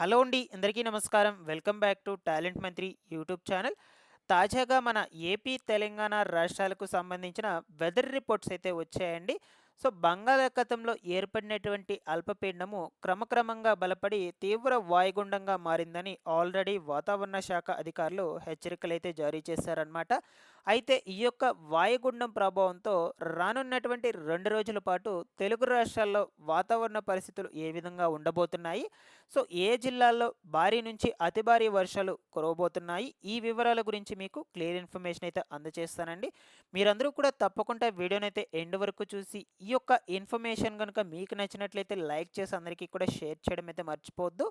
Hello అండి అందరికీ నమస్కారం. Welcome back to talent Mantri YouTube channel. తాజాగా మన ఏపీ తెలంగాణ రాష్ట్రాలకు సంబంధించిన వెదర్ రిపోర్ట్స్ అయితే వచ్చాయండి. సో బంగాళాఖాతంలో ఏర్పడినటువంటి అల్పపీడనము క్రమక్రమంగా బలపడి తీవ్ర వాయుగుండంగా మారిందని ఆల్రెడీ వాతావరణ శాఖ అధికారులు హెచ్చరికలైతే జారీ చేశారనమాట అయితే ఈ యొక్క వాయుగుండం ప్రభావంతో రానున్నటువంటి రెండు రోజుల పాటు తెలుగు రాష్ట్రాల్లో వాతావరణ పరిస్థితులు ఏ విధంగా ఉండబోతున్నాయి? సో ఏ జిల్లాల్లో భారీ నుంచి అతి భారీ వర్షాలు కురవబోతున్నాయి? ఈ వివరాల గురించి మీకు క్లియర్ ఇన్ఫర్మేషన్ అయితే అందజేస్తానండి మీరందరూ కూడా తప్పకుండా వీడియోనైతే ఎండ్ వరకు చూసి ఈ యొక్క ఇన్ఫర్మేషన్ కనుక మీకు నచ్చినట్లయితే లైక్ చేసి అందరికీ కూడా షేర్ చేయడం అయితే మర్చిపోవద్దు.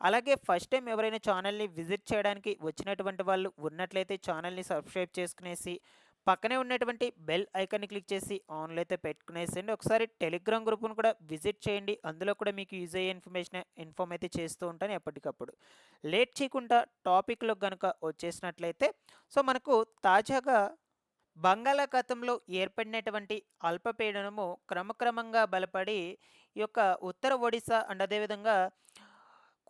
అలాగే ఫస్ట్ టైం ఎవరైనా ఛానల్ని విజిట్ చేయడానికి వచ్చినటువంటి వాళ్ళు ఉన్నట్లయితే ఛానల్ని సబ్స్క్రైబ్ చేసుకునేసి పక్కనే ఉన్నటువంటి బెల్ ఐకాన్ని క్లిక్ చేసి ఆన్లో అయితే పెట్టుకునేసండి ఒకసారి టెలిగ్రామ్ గ్రూప్ను కూడా విజిట్ చేయండి. అందులో కూడా మీకు యూజ్ అయ్యే ఇన్ఫర్మేషన్ ఇన్ఫామ్ అయితే చేస్తూ ఉంటాను ఎప్పటికప్పుడు. లేట్ చేయకుండా టాపిక్లో కనుక వచ్చేసినట్లయితే సో మనకు తాజాగా బంగాళాఖాతంలో ఏర్పడినటువంటి అల్పపీడనము క్రమక్రమంగా బలపడి ఈ యొక్క ఉత్తర ఒడిశా అండ్ అదేవిధంగా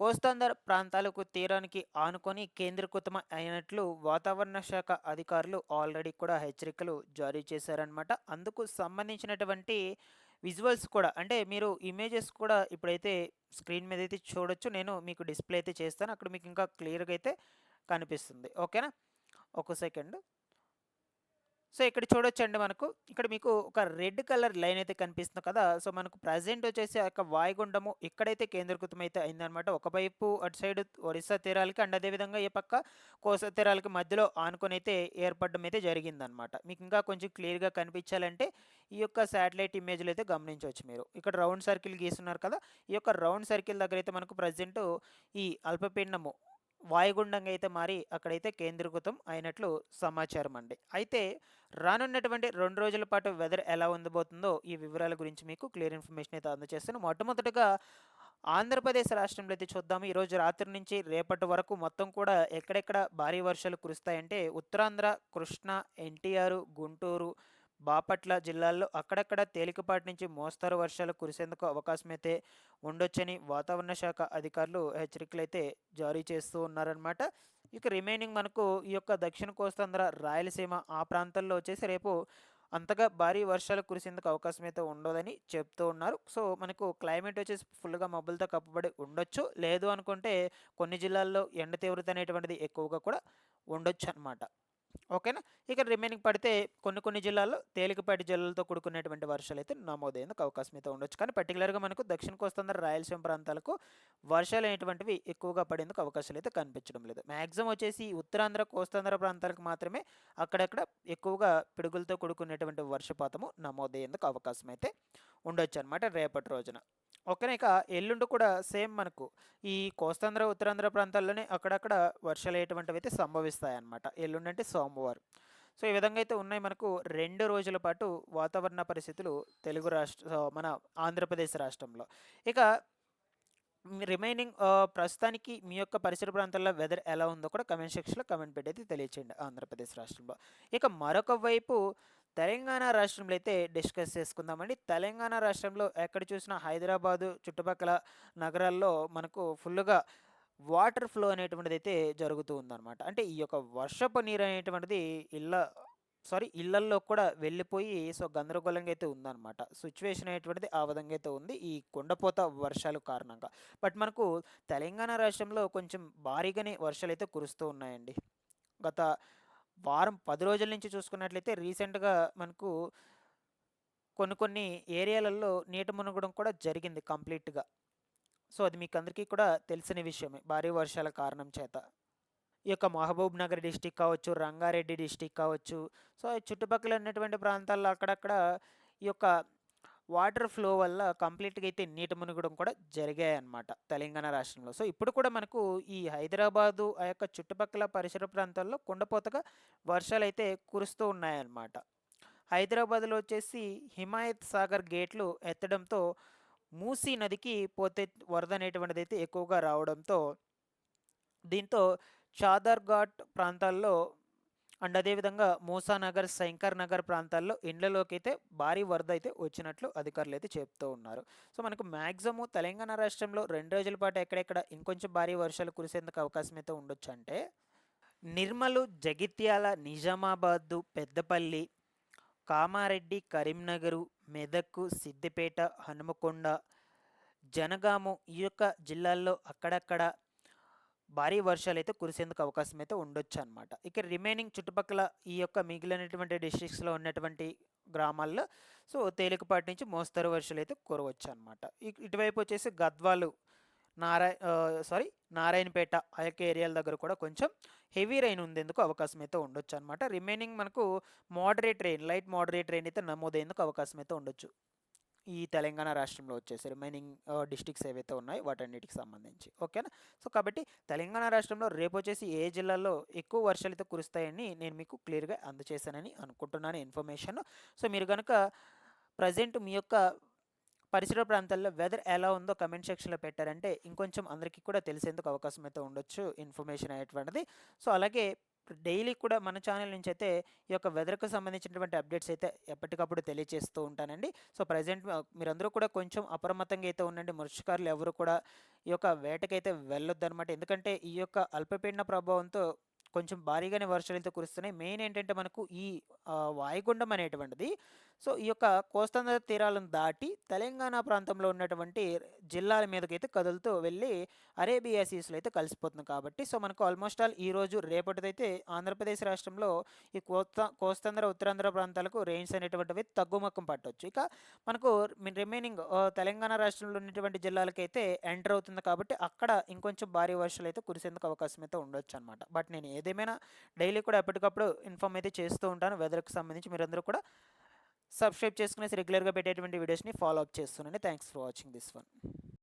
కోస్తాంధ్ర ప్రాంతాలకు తీరానికి ఆనుకొని కేంద్రీకృతం అయినట్లు వాతావరణ శాఖ అధికారులు ఆల్రెడీ కూడా హెచ్చరికలు జారీ చేశారనమాట అందుకు సంబంధించినటువంటి విజువల్స్ కూడా అంటే మీరు ఇమేజెస్ కూడా ఇప్పుడైతే స్క్రీన్ మీద అయితే చూడొచ్చు నేను మీకు డిస్ప్లే అయితే చేస్తాను అక్కడ మీకు ఇంకా క్లియర్గా అయితే కనిపిస్తుంది. ఓకేనా? ఒక సెకండ్. సో ఇక్కడ చూడొచ్చండి మనకు. ఇక్కడ మీకు ఒక రెడ్ కలర్ లైన్ అయితే కనిపిస్తుంది కదా! సో మనకు ప్రజెంట్ వచ్చేసి ఆ యొక్క వాయుగుండము ఇక్కడైతే కేంద్రీకృతం అయితే అయిందనమాట ఒకవైపు అటు సైడ్ ఒరిస్సా తీరాలకి అండ్ అదేవిధంగా ఈ పక్క కోస తీరాలకి మధ్యలో ఆనుకొని అయితే ఏర్పడడం అయితే జరిగిందనమాట మీకు ఇంకా కొంచెం క్లియర్గా కనిపించాలంటే ఈ యొక్క శాటిలైట్ ఇమేజ్లు అయితే గమనించవచ్చు మీరు. ఇక్కడ రౌండ్ సర్కిల్ గీస్తున్నారు కదా! ఈ యొక్క రౌండ్ సర్కిల్ దగ్గర అయితే మనకు ప్రజెంట్ ఈ అల్పపీడనము వాయుగుండంగా అయితే మారి అక్కడైతే కేంద్రీకృతం అయినట్లు సమాచారం అండి. అయితే రానున్నటువంటి రెండు రోజుల పాటు వెదర్ ఎలా ఉండబోతుందో ఈ వివరాల గురించి మీకు క్లియర్ ఇన్ఫర్మేషన్ అయితే అందజేస్తాను మొట్టమొదటిగా ఆంధ్రప్రదేశ్ రాష్ట్రంలో అయితే చూద్దాము. ఈరోజు రాత్రి నుంచి రేపటి వరకు మొత్తం కూడా ఎక్కడెక్కడ భారీ వర్షాలు కురుస్తాయంటే ఉత్తరాంధ్ర కృష్ణ ఎన్టీఆర్ గుంటూరు బాపట్ల జిల్లాల్లో అక్కడక్కడ తేలికపాటి నుంచి మోస్తరు వర్షాలు కురిసేందుకు అవకాశం అయితే ఉండొచ్చని వాతావరణ శాఖ అధికారులు హెచ్చరికలు అయితే జారీ చేస్తూ ఉన్నారనమాట ఇక రిమైనింగ్ మనకు ఈ యొక్క దక్షిణ కోస్తాంధ్ర రాయలసీమ ఆ ప్రాంతాల్లో వచ్చేసి రేపు అంతగా భారీ వర్షాలు కురిసేందుకు అవకాశం అయితే ఉండదని చెప్తూ ఉన్నారు. సో మనకు క్లైమేట్ వచ్చేసి ఫుల్గా మబ్బులతో కప్పబడి ఉండొచ్చు. లేదు అనుకుంటే కొన్ని జిల్లాల్లో ఎండ తీవ్రత అనేటువంటిది ఎక్కువగా కూడా ఉండొచ్చు అనమాట ఓకేనా? ఇక రిమైనింగ్ పడితే కొన్ని కొన్ని జిల్లాల్లో తేలికపాటి జిల్లాలతో కూడుకునేటువంటి వర్షాలు అయితే నమోదయ్యేందుకు అవకాశం అయితే ఉండొచ్చు. కానీ పర్టికులర్గా మనకు దక్షిణ కోస్తాంధ్ర రాయలసీమ ప్రాంతాలకు వర్షాలు అనేటువంటివి ఎక్కువగా పడేందుకు అవకాశాలు అయితే కనిపించడం లేదు. మ్యాక్సిమం వచ్చేసి ఉత్తరాంధ్ర కోస్తాంధ్ర ప్రాంతాలకు మాత్రమే అక్కడక్కడ ఎక్కువగా పిడుగులతో కూడుకునేటువంటి వర్షపాతము నమోదయ్యేందుకు అవకాశం అయితే ఉండొచ్చు అనమాట రేపటి రోజున. ఓకేనా ఇక ఎల్లుండి కూడా సేమ్ మనకు. ఈ కోస్తాంధ్ర ఉత్తరాంధ్ర ప్రాంతాల్లోనే అక్కడక్కడ వర్షాలు అయ్యేటువంటివి అయితే సంభవిస్తాయన్నమాట. ఎల్లుండి అంటే సోమవారం. సో ఈ విధంగా అయితే ఉన్నాయి మనకు రెండు రోజుల పాటు వాతావరణ పరిస్థితులు తెలుగు రాష్ట్ర మన ఆంధ్రప్రదేశ్ రాష్ట్రంలో. ఇక రిమైనింగ్ ప్రస్తుతానికి మీ యొక్క పరిసర ప్రాంతాల్లో వెదర్ ఎలా ఉందో కూడా కమెంట్ సెక్షన్లో కమెంట్ పెట్టి అయితే తెలియచేయండి ఆంధ్రప్రదేశ్ రాష్ట్రంలో. ఇక మరొక వైపు తెలంగాణ రాష్ట్రంలో అయితే డిస్కస్ చేసుకుందామండి. తెలంగాణ రాష్ట్రంలో ఎక్కడ చూసినా హైదరాబాదు చుట్టుపక్కల నగరాల్లో మనకు ఫుల్గా వాటర్ ఫ్లో అనేటువంటిది అయితే జరుగుతూ ఉందన్నమాట. అంటే ఈ యొక్క వర్షపు నీరు అనేటువంటిది ఇళ్ళ సారీ ఇళ్ళల్లో కూడా వెళ్ళిపోయి సో గందరగోళంగా అయితే ఉందన్నమాట. సిచ్యువేషన్ అనేటువంటిది ఆ విధంగా అయితే ఉంది ఈ కొండపోత వర్షాలు కారణంగా. బట్ మనకు తెలంగాణ రాష్ట్రంలో కొంచెం భారీగానే వర్షాలు అయితే కురుస్తూ ఉన్నాయండి. గత వారం పది రోజుల నుంచి చూసుకున్నట్లయితే రీసెంట్గా మనకు కొన్ని కొన్ని ఏరియాలలో నీట మునగడం కూడా జరిగింది కంప్లీట్గా. సో అది మీకు అందరికీ కూడా తెలిసిన విషయమే భారీ వర్షాల కారణం చేత. ఈ యొక్క మహబూబ్ నగర్ డిస్టిక్ కావచ్చు రంగారెడ్డి డిస్టిక్ కావచ్చు సో చుట్టుపక్కల ఉన్నటువంటి ప్రాంతాల్లో అక్కడక్కడ ఈ యొక్క వాటర్ ఫ్లో వల్ల కంప్లీట్గా అయితే నీటి మునగడం కూడా జరిగాయన్నమాట తెలంగాణ రాష్ట్రంలో. సో ఇప్పుడు కూడా మనకు ఈ హైదరాబాదు ఆ యొక్క చుట్టుపక్కల పరిసర ప్రాంతాల్లో కుండపోతగా వర్షాలు అయితే కురుస్తూ ఉన్నాయన్నమాట. హైదరాబాద్లో వచ్చేసి హిమాయత్ సాగర్ గేట్లు ఎత్తడంతో మూసీ నదికి పోతే వరద అనేటువంటిది అయితే ఎక్కువగా రావడంతో దీంతో చాదర్ ఘాట్ ప్రాంతాల్లో అండ్ అదేవిధంగా మూసానగర్ శంకర్ నగర్ ప్రాంతాల్లో ఇండ్లలోకి అయితే భారీ వరద అయితే వచ్చినట్లు అధికారులు అయితే చెప్తూ ఉన్నారు. సో మనకు మ్యాక్సిమం తెలంగాణ రాష్ట్రంలో రెండు రోజుల పాటు ఎక్కడెక్కడ ఇంకొంచెం భారీ వర్షాలు కురిసేందుకు అవకాశం అయితే ఉండొచ్చు అంటే నిర్మలు జగిత్యాల నిజామాబాదు పెద్దపల్లి కామారెడ్డి కరీంనగరు మెదక్ సిద్దిపేట హనుమకొండ జనగాము ఈ యొక్క జిల్లాల్లో అక్కడక్కడ భారీ వర్షాలు అయితే కురిసేందుకు అవకాశం అయితే ఉండొచ్చు అనమాట ఇక రిమైనింగ్ చుట్టుపక్కల ఈ యొక్క మిగిలినటువంటి డిస్ట్రిక్ట్స్లో ఉన్నటువంటి గ్రామాల్లో సో తేలికపాటి నుంచి మోస్తరు వర్షాలు అయితే కురవచ్చు అనమాట ఇటువైపు వచ్చేసి గద్వాలు నారాయ సారీ నారాయణపేట ఆ యొక్క ఏరియాల దగ్గర కూడా కొంచెం హెవీ రైన్ ఉండేందుకు అవకాశం అయితే ఉండొచ్చు అనమాట రిమైనింగ్ మనకు moderate rain light moderate rain అయితే నమోదయ్యేందుకు అవకాశం అయితే ఉండొచ్చు. ఈ తెలంగాణ రాష్ట్రంలో వచ్చేసి రిమైనింగ్ డిస్టిక్స్ ఏవైతే ఉన్నాయో వాటన్నిటికి సంబంధించి. ఓకేనా? సో కాబట్టి తెలంగాణ రాష్ట్రంలో రేపు వచ్చేసి ఏ జిల్లాలో ఎక్కువ వర్షాలు అయితే కురుస్తాయని నేను మీకు క్లియర్గా అందజేశానని అనుకుంటున్నాను ఇన్ఫర్మేషన్ సో మీరు కనుక ప్రజెంట్ మీ యొక్క పరిసర ప్రాంతాల్లో వెదర్ ఎలా ఉందో కమెంట్ సెక్షన్లో పెట్టారంటే ఇంకొంచెం అందరికీ కూడా తెలిసేందుకు అవకాశం అయితే ఉండొచ్చు ఇన్ఫర్మేషన్ అనేటువంటిది. సో అలాగే డైలీ కూడా మన ఛానల్ నుంచి అయితే ఈ యొక్క వెదర్కు సంబంధించినటువంటి అప్డేట్స్ అయితే ఎప్పటికప్పుడు తెలియజేస్తూ ఉంటానండి. సో ప్రజెంట్ మీరందరూ కూడా కొంచెం అప్రమత్తంగా అయితే ఉండండి. మత్స్యకారులు ఎవరు కూడా ఈ యొక్క వేటకైతే వెళ్ళొద్దు అనమాట ఎందుకంటే ఈ యొక్క అల్పపీడన ప్రభావంతో కొంచెం భారీగానే వర్షాలు అయితే కురుస్తున్నాయి. మెయిన్ ఏంటంటే మనకు ఈ వాయుగుండం అనేటువంటిది. సో ఈ యొక్క కోస్తాంధ్ర తీరాలను దాటి తెలంగాణ ప్రాంతంలో ఉన్నటువంటి జిల్లాల మీదకి అయితే కదులుతూ వెళ్ళి అరేబియా సీస్లో అయితే కలిసిపోతుంది కాబట్టి. సో మనకు ఆల్మోస్ట్ ఆల్ ఈరోజు రేపటిదైతే ఆంధ్రప్రదేశ్ రాష్ట్రంలో ఈ కోస్తా కోస్తాంధ్ర ఉత్తరాంధ్ర ప్రాంతాలకు రెయిన్స్ అనేటువంటివి తగ్గుముఖం పట్టవచ్చు ఇక మనకు రిమైనింగ్ తెలంగాణ రాష్ట్రంలో ఉన్నటువంటి జిల్లాలకైతే ఎంటర్ అవుతుంది కాబట్టి అక్కడ ఇంకొంచెం భారీ వర్షాలు అయితే కురిసేందుకు అవకాశం అయితే ఉండొచ్చు అనమాట బట్ నేను ఏదేమైనా డైలీ కూడా ఎప్పటికప్పుడు ఇన్ఫామ్ అయితే చేస్తూ ఉంటాను. వెదర్కి సంబంధించి మీరందరూ కూడా సబ్స్క్రైబ్ చేసుకునేసి రెగ్యులర్గా పెట్టేటువంటి వీడియోస్ని ఫాలో అప్ చేస్తున్నాను thanks for watching this one.